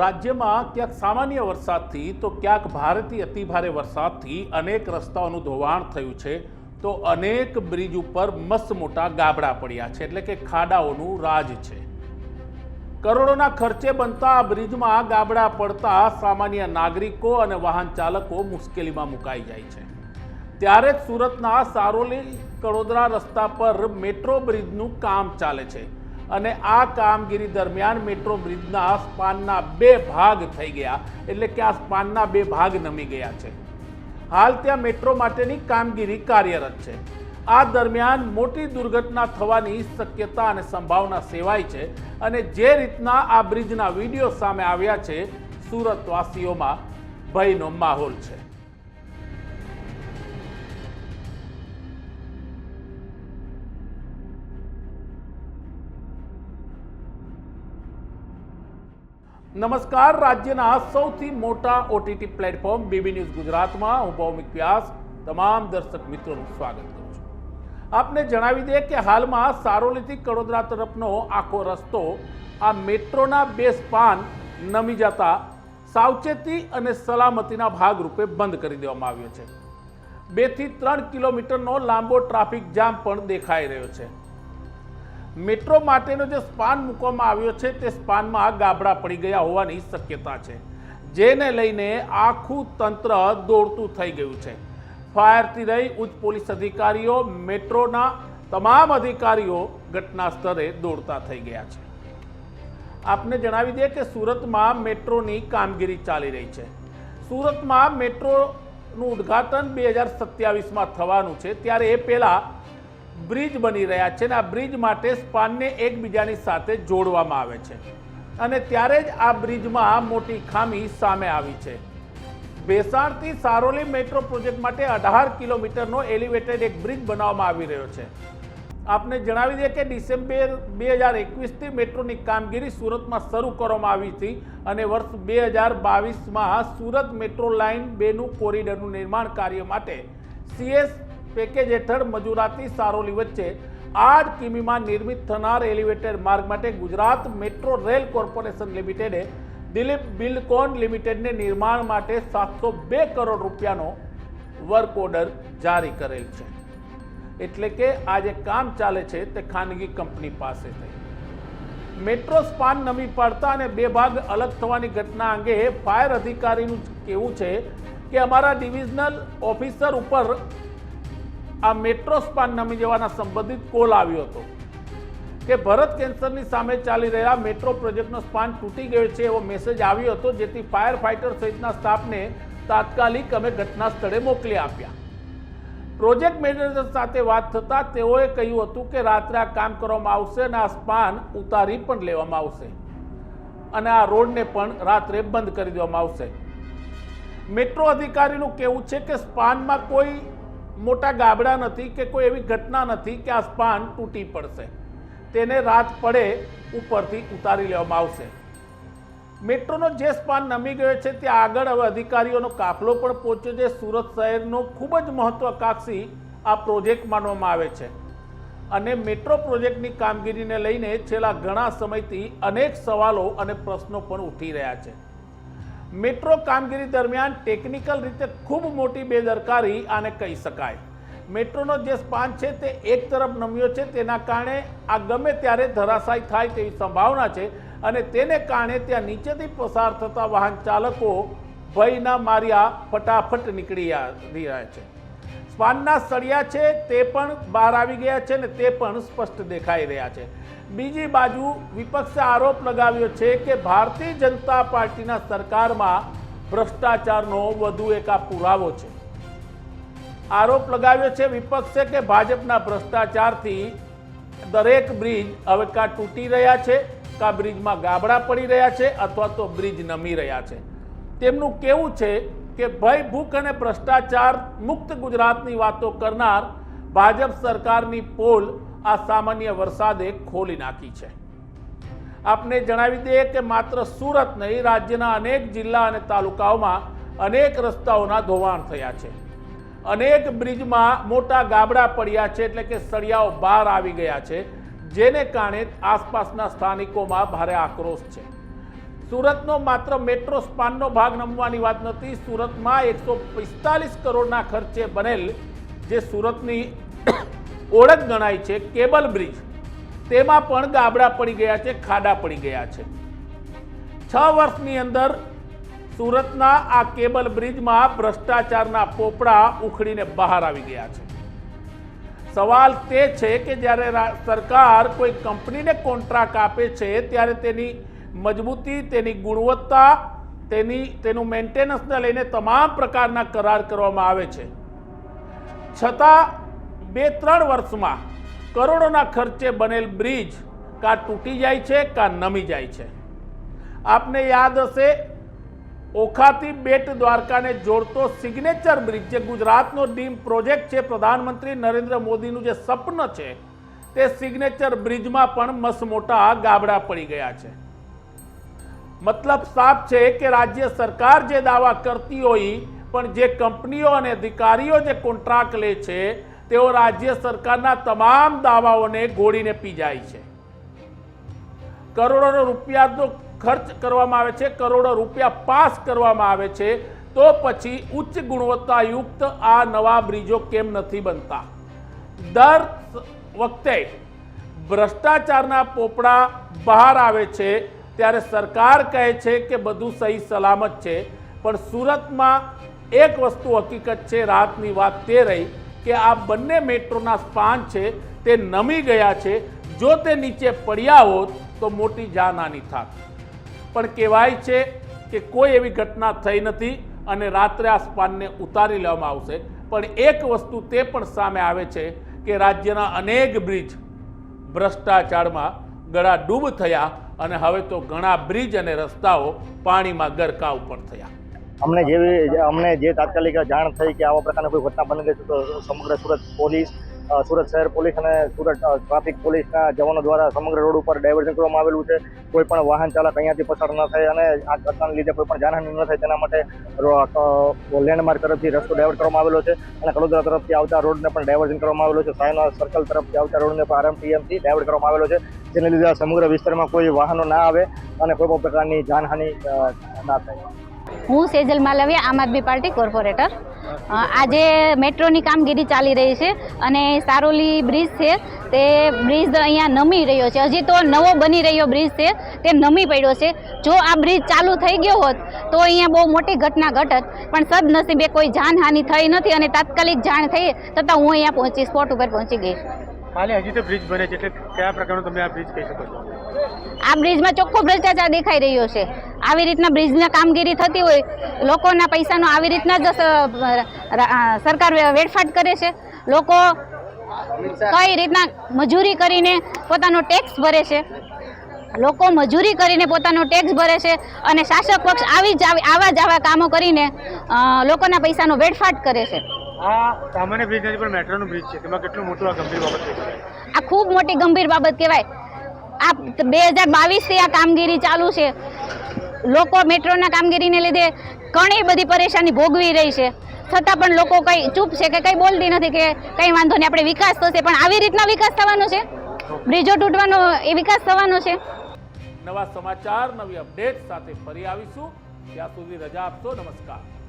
રાજ્યમાં ક્યાંક સામાન્ય વરસાદથી, તો ક્યાંક ભારેથી અતિભારે વરસાદથી અનેક રસ્તાઓનું ધોવાણ થયું છે. તો અનેક બ્રિજ ઉપર મસ્ત મોટા ગાબડા પડ્યા છે. એટલે કે ખાડાઓનું રાજ છે. કરોડોના ખર્ચે બનતા આ બ્રિજમાં ગાબડા પડતા સામાન્ય નાગરિકો અને વાહન ચાલકો મુશ્કેલીમાં મુકાઈ જાય છે. ત્યારે જ સુરતના સારોલી કડોદરા રસ્તા પર મેટ્રો બ્રિજનું કામ ચાલે છે. અને આ કામગીરી દરમિયાન મેટ્રો બ્રિજના સ્પાનના બે ભાગ થઈ ગયા. એટલે કે આ સ્પાનના બે ભાગ નમી ગયા છે. હાલ ત્યાં મેટ્રો માટેની કામગીરી કાર્યરત છે. આ દરમિયાન મોટી દુર્ઘટના થવાની શક્યતા અને સંભાવના સેવાય છે અને જે રીતના આ બ્રિજના વીડિયો સામે આવ્યા છે, સુરતવાસીઓમાં ભયનો માહોલ છે. નમસ્કાર, રાજ્યના સૌથી મોટા ઓટીટી પ્લેટફોર્મ બીબી ન્યૂઝ ગુજરાતમાં હું ભૌમિક વ્યાસ, તમામ દર્શક મિત્રોનું સ્વાગત કરું છું. આપને જણાવી દઈએ કે હાલમાં સારોલીથી કડોદરા તરફનો આખો રસ્તો, આ મેટ્રોના બે સ્પાન નમી જતા સાવચેતી અને સલામતીના ભાગરૂપે બંધ કરી દેવામાં આવ્યો છે. બેથી ત્રણ કિલોમીટરનો લાંબો ટ્રાફિક જામ પણ દેખાઈ રહ્યો છે. મેટ્રો માટેનો જે સ્પાન મૂકવામાં આવ્યો છે, તે સ્પાનમાં ગાબડા પડી ગયા હોવાની શક્યતા છે, જેને લઈને આખું તંત્ર દોડતું થઈ ગયું છે. ફાયરથી રહી ઉચ્ચ પોલીસ અધિકારીઓ, મેટ્રોના તમામ અધિકારીઓ ઘટના સ્થળે દોડતા થઈ ગયા છે. આપને જણાવી દઈએ કે સુરતમાં મેટ્રોની કામગીરી ચાલી રહી છે. સુરતમાં મેટ્રોનું ઉદ્ઘાટન બે હજાર સત્યાવીસમાં થવાનું છે, ત્યારે એ પહેલાં બ્રિજ બની રહ્યા છે અને આ બ્રિજ માટે સ્પાનને એકબીજાની સાથે જોડવામાં આવે છે. અને ત્યારે જ આ બ્રિજમાં મોટી ખામી સામે આવી છે. ભેસાણથી સારોલી મેટ્રો પ્રોજેક્ટ માટે અઢાર કિલોમીટરનો એલિવેટેડ એક બ્રિજ બનાવવામાં આવી રહ્યો છે. આપને જણાવી દઈએ કે ડિસેમ્બર બે હજાર એકવીસથી મેટ્રોની કામગીરી સુરતમાં શરૂ કરવામાં આવી હતી અને વર્ષ બે હજાર બાવીસમાં સુરત મેટ્રો લાઇન બેનું કોરિડોરનું નિર્માણ કાર્ય માટે સીએસ પેકેજ હેઠળ મજૂરાતી સારોલી વચ્ચે આઠ કિમીમાં નિર્મિત થનાર એલિવેટેડ માર્ગ માટે ગુજરાત મેટ્રો રેલ કોર્પોરેશન લિમિટેડે દિલીપ બિલ્ડકોન લિમિટેડને નિર્માણ માટે સાતસો બે કરોડ રૂપિયાનો વર્ક ઓર્ડર જારી કરેલ છે. એટલે કે આ જે કામ ચાલે છે તે ખાનગી કંપની પાસે થઈ. મેટ્રો સ્પાન નમી પડતા અને બે ભાગ અલગ થવાની ઘટના અંગે ફાયર અધિકારીનું કહેવું છે કે અમારા ડિવિઝનલ ઓફિસર ઉપર આ મેટ્રો સ્પાન નમી જવાના સંબંધિત કોલ આવ્યો હતો કે ભરત કેન્સરની સામે ચાલી રહ્યા મેટ્રો પ્રોજેક્ટનો સ્પાન તૂટી ગયો છે એવો મેસેજ આવ્યો હતો, જેથી ફાયર ફાઇટર સહિતના સ્ટાફને તાત્કાલિક અમે ઘટના સ્થળે મોકલી આપ્યા. પ્રોજેક્ટ મેનેજર સાથે વાત થતાં તેઓએ કહ્યું હતું કે રાત્રે આ કામ કરવામાં આવશે અને આ સ્પાન ઉતારી પણ લેવામાં આવશે અને આ રોડને પણ રાત્રે બંધ કરી દેવામાં આવશે. મેટ્રો અધિકારીનું કહેવું છે કે સ્પાનમાં કોઈ મોટા ગાબડા નથી કે કોઈ એવી ઘટના નથી કે આ સ્પાન તૂટી પડશે. તેને રાત પડે ઉપરથી ઉતારી લેવામાં આવશે. મેટ્રોનો જે સ્પાન નમી ગયો છે ત્યાં આગળ હવે અધિકારીઓનો કાફલો પણ પહોંચ્યો છે. સુરત શહેરનો ખૂબ જ મહત્વાકાંક્ષી આ પ્રોજેક્ટ માનવામાં આવે છે. અને મેટ્રો પ્રોજેક્ટની કામગીરીને લઈને છેલ્લા ઘણા સમયથી અનેક સવાલો અને પ્રશ્નો પણ ઉઠી રહ્યા છે. મેટ્રો કામગીરી દરમિયાન ટેકનિકલ રીતે ખૂબ મોટી બેદરકારી આને કહી શકાય. મેટ્રોનો જે સ્પાન છે તે એક તરફ નમ્યો છે, તેના કારણે આ ગમે ત્યારે ધરાશાય થાય તેવી સંભાવના છે અને તેને કારણે ત્યાં નીચેથી પસાર થતા વાહન ચાલકો ભયના માર્યા ફટાફટ નીકળી રહ્યા છે. સ્પાનના સળિયા છે તે પણ બહાર આવી ગયા છે ને તે પણ સ્પષ્ટ દેખાઈ રહ્યા છે. બીજી બાજુ વિપક્ષે આરોપ લગાવ્યો છે કે ભારતીય જનતા પાર્ટીના સરકારમાં ભ્રષ્ટાચારનો વધુ એક આ પુરાવો છે. આરોપ લગાવ્યો છે વિપક્ષે કે ભાજપના ભ્રષ્ટાચારથી દરેક બ્રિજ હવે કાં તૂટી રહ્યા છે, કાં બ્રિજમાં ગાબડા પડી રહ્યા છે અથવા તો બ્રિજ નમી રહ્યા છે. તેમનું કેવું છે કે ભય, ભૂખ અને ભ્રષ્ટાચાર મુક્ત ગુજરાતની વાતો કરનાર ભાજપ સરકારની પોલ આ સામાન્ય વરસાદે ખોલી નાખી છે. આપને જણાવી દઈએ કે માત્ર સુરત નહીં, રાજ્યના અનેક જિલ્લા અને તાલુકાઓમાં અનેક રસ્તાઓના ધોવાણ થયા છે. અનેક બ્રિજમાં મોટા ગાબડા પડ્યા છે એટલે કે સળિયાઓ બહાર આવી ગયા છે, જેને કારણે આસપાસના સ્થાનિકોમાં ભારે આક્રોશ છે. સુરતનો માત્ર મેટ્રો સ્પાનનો ભાગ નમવાની વાત નથી, સુરતમાં એકસો પિસ્તાલીસ કરોડના ખર્ચે બનેલ જે સુરતની ઓળખ ગણાય છે કેબલ બ્રિજ. તેમાં પણ ગાબડા પડી ગયા છે, ખાડા પડી ગયા છે. છ વર્ષની અંદર સુરતના આ કેબલ બ્રિજમાં ભ્રષ્ટાચારના પોપડા ઉખડીને બહાર આવી ગયા છે. સવાલ તે છે કે જ્યારે સરકાર કોઈ કંપનીને કોન્ટ્રાક્ટ આપે છે, ત્યારે તેની મજબૂતી, તેની ગુણવત્તા, તેની, તેનું મેન્ટેનન્સને લઈને તમામ પ્રકારના કરાર કરવામાં આવે છે. છતાં બે ત્રણ વર્ષમાં કરોડોના ખર્ચે બનેલ બ્રિજ કાં તૂટી જાય છે, કાં નમી જાય છે. આપને યાદ હશે ઓખાથી બેટ દ્વારકાને જોડતો સિગ્નેચર બ્રિજ જે ગુજરાતનો ડીમ પ્રોજેક્ટ છે, પ્રધાનમંત્રી નરેન્દ્ર મોદીનું જે સપન છે, તે સિગ્નેચર બ્રિજમાં પણ મસમોટા ગાબડા પડી ગયા છે. મતલબ સાફ છે કે રાજ્ય સરકાર જે દાવા કરતી હોય, પણ જે કંપનીઓ અને અધિકારીઓ જે કોન્ટ્રાક્ટ લે છે તેઓ રાજ્ય સરકારના તમામ દાવાઓને ગોળીને પી જાય છે. કરોડો રૂપિયાનો ખર્ચ કરવામાં આવે છે, કરોડો રૂપિયા પાસ કરવામાં આવે છે, તો પછી ઉચ્ચ ગુણવત્તાયુક્ત આ નવા બ્રિજો કેમ નથી બનતા? દર વખતે ભ્રષ્ટાચારના પોપડા બહાર આવે છે, ત્યારે સરકાર કહે છે કે બધું સહી સલામત છે, પણ સુરતમાં એક વસ્તુ હકીકત છે, રાતની વાત તે રહી કે આ બંને મેટ્રોના સ્પાન છે, તે નમી ગયા છે. જો તે નીચે પડ્યા હોત, તો મોટી જાનહાની થાત. પણ કહેવાય છે કે કોઈ એવી ઘટના થઈ નથી અને રાત્રે આ સ્પાનને ઉતારી લેવામાં આવશે. પણ એક વસ્તુ તે પણ સામે આવે છે કે રાજ્યના અનેક બ્રિજ ભ્રષ્ટાચારમાં ગળા ડૂબ થયા અને હવે તો ઘણા બ્રિજ અને રસ્તાઓ પાણીમાં ગરકાવ પણ થયા. અમને જેવી અમને જે તાત્કાલિક જાણ થઈ કે આવા પ્રકારની કોઈ ઘટના બની ગઈ છે, તો સમગ્ર સુરત પોલીસ સુરત શહેર પોલીસ અને સુરત ટ્રાફિક પોલીસના જવાનો દ્વારા સમગ્ર રોડ ઉપર ડાયવર્ઝન કરવામાં આવેલું છે. કોઈ પણ વાહન ચાલક અહીંયાથી પસાર ન થાય અને આ ઘટનાને લીધે કોઈ પણ જાનહાની ન થાય, તેના માટે લેન્ડમાર્ક તરફથી રસ્તો ડાયવર્ટ કરવામાં આવેલો છે અને કડોદરા તરફથી આવતા રોડને પણ ડાયવર્ઝન કરવામાં આવેલો છે. સાયના સર્કલ તરફથી આવતા રોડને પણ આરએમટીએમથી ડાયવર્ટ કરવામાં આવેલો છે. જેને લીધે સમગ્ર વિસ્તારમાં કોઈ વાહનો ના આવે અને કોઈ પણ પ્રકારની જાનહાની ના થાય. હું સેજલ માલવિયા, આમ આદમી પાર્ટી કોર્પોરેટર. આજે મેટ્રોની કામગીરી ચાલી રહી છે અને સારોલી બ્રિજ છે, તે બ્રિજ અહીંયા નમી રહ્યો છે. હજી તો નવો બની રહ્યો બ્રિજ છે, તે નમી પડ્યો છે. જો આ બ્રિજ ચાલુ થઈ ગયો હોત, તો અહીંયા બહુ મોટી ઘટના ઘટત. પણ સદનસીબે કોઈ જાનહાનિ થઈ નથી અને તાત્કાલિક જાણ થઈ છતાં હું અહીંયા પહોંચી સ્પોટ ઉપર પહોંચી ગઈ. હાલે હજી તો બ્રિજ બને છે, એટલે કયા પ્રકારનો તમે આ બ્રિજ કહી શકો છો? આ બ્રિજમાં ચોખ્ખો ભ્રષ્ટાચાર દેખાઈ રહ્યો છે. આવી રીતના બ્રિજના કામગીરી થતી હોય, લોકોના પૈસાનો આવી રીતના જ સરકાર વેડફાટ કરે છે. લોકો કઈ રીતના મજૂરી કરીને પોતાનો ટેક્સ ભરે છે. લોકો મજૂરી કરીને પોતાનો ટેક્સ ભરે છે અને શાસક પક્ષ આવી જ, આવા જ આવા કામો કરીને લોકોના પૈસાનો વેડફાટ કરે છે. આ સામાન્ય બ્રિજ નથી પણ મેટ્રોનો બ્રિજ છે. તેમાં કેટલું મોટું આ ગંભીર બાબત છે? આ ખૂબ મોટી ગંભીર બાબત કહેવાય. આ બે હજાર બાવીસથી આ કામગીરી ચાલુ છે. લોકો મેટ્રોના કામગીરીને લીધે ઘણી બધી પરેશાની ભોગવી રહી છે. છતાં પણ લોકો કઈ ચૂપ છે કે કઈ બોલતી નથી કે કઈ વાંધો નહીં આપણે વિકાસ થશે. પણ આવી રીતના વિકાસ થવાનો છે? બ્રિજો તૂટવાનો એ વિકાસ થવાનો છે? નવા સમાચાર નવી અપડેટ સાથે ફરી આવીશું. ત્યાં સુધી રજા આપશો. નમસ્કાર.